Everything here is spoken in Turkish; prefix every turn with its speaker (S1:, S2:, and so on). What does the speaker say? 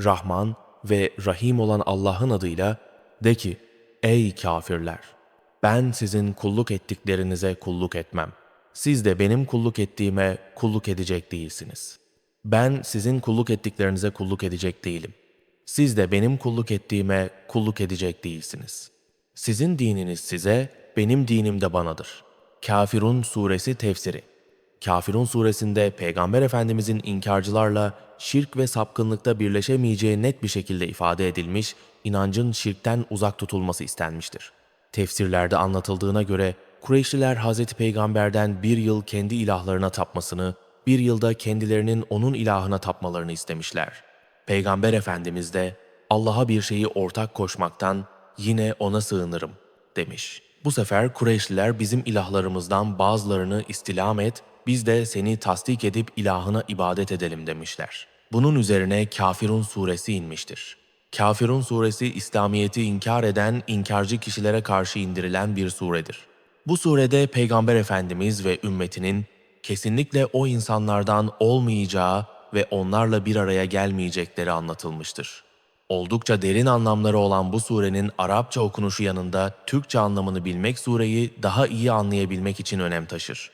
S1: Rahman ve Rahim olan Allah'ın adıyla de ki, ey kafirler! Ben sizin kulluk ettiklerinize kulluk etmem. Siz de benim kulluk ettiğime kulluk edecek değilsiniz. Ben sizin kulluk ettiklerinize kulluk edecek değilim. Siz de benim kulluk ettiğime kulluk edecek değilsiniz. Sizin dininiz size, benim dinim de banadır. Kafirun Suresi Tefsiri Kafirun suresinde Peygamber Efendimizin inkarcılarla şirk ve sapkınlıkta birleşemeyeceği net bir şekilde ifade edilmiş, inancın şirkten uzak tutulması istenmiştir. Tefsirlerde anlatıldığına göre Kureyşliler Hz. Peygamber'den bir yıl kendi ilahlarına tapmasını, bir yılda kendilerinin onun ilahına tapmalarını istemişler. Peygamber Efendimiz de Allah'a bir şeyi ortak koşmaktan yine ona sığınırım demiş. Bu sefer Kureyşliler bizim ilahlarımızdan bazılarını istilam et, biz de seni tasdik edip ilahına ibadet edelim demişler. Bunun üzerine Kafirun suresi inmiştir. Kafirun suresi İslamiyet'i inkar eden inkarcı kişilere karşı indirilen bir suredir. Bu surede Peygamber Efendimiz ve ümmetinin kesinlikle o insanlardan olmayacağı ve onlarla bir araya gelmeyecekleri anlatılmıştır. Oldukça derin anlamları olan bu surenin Arapça okunuşu yanında Türkçe anlamını bilmek sureyi daha iyi anlayabilmek için önem taşır.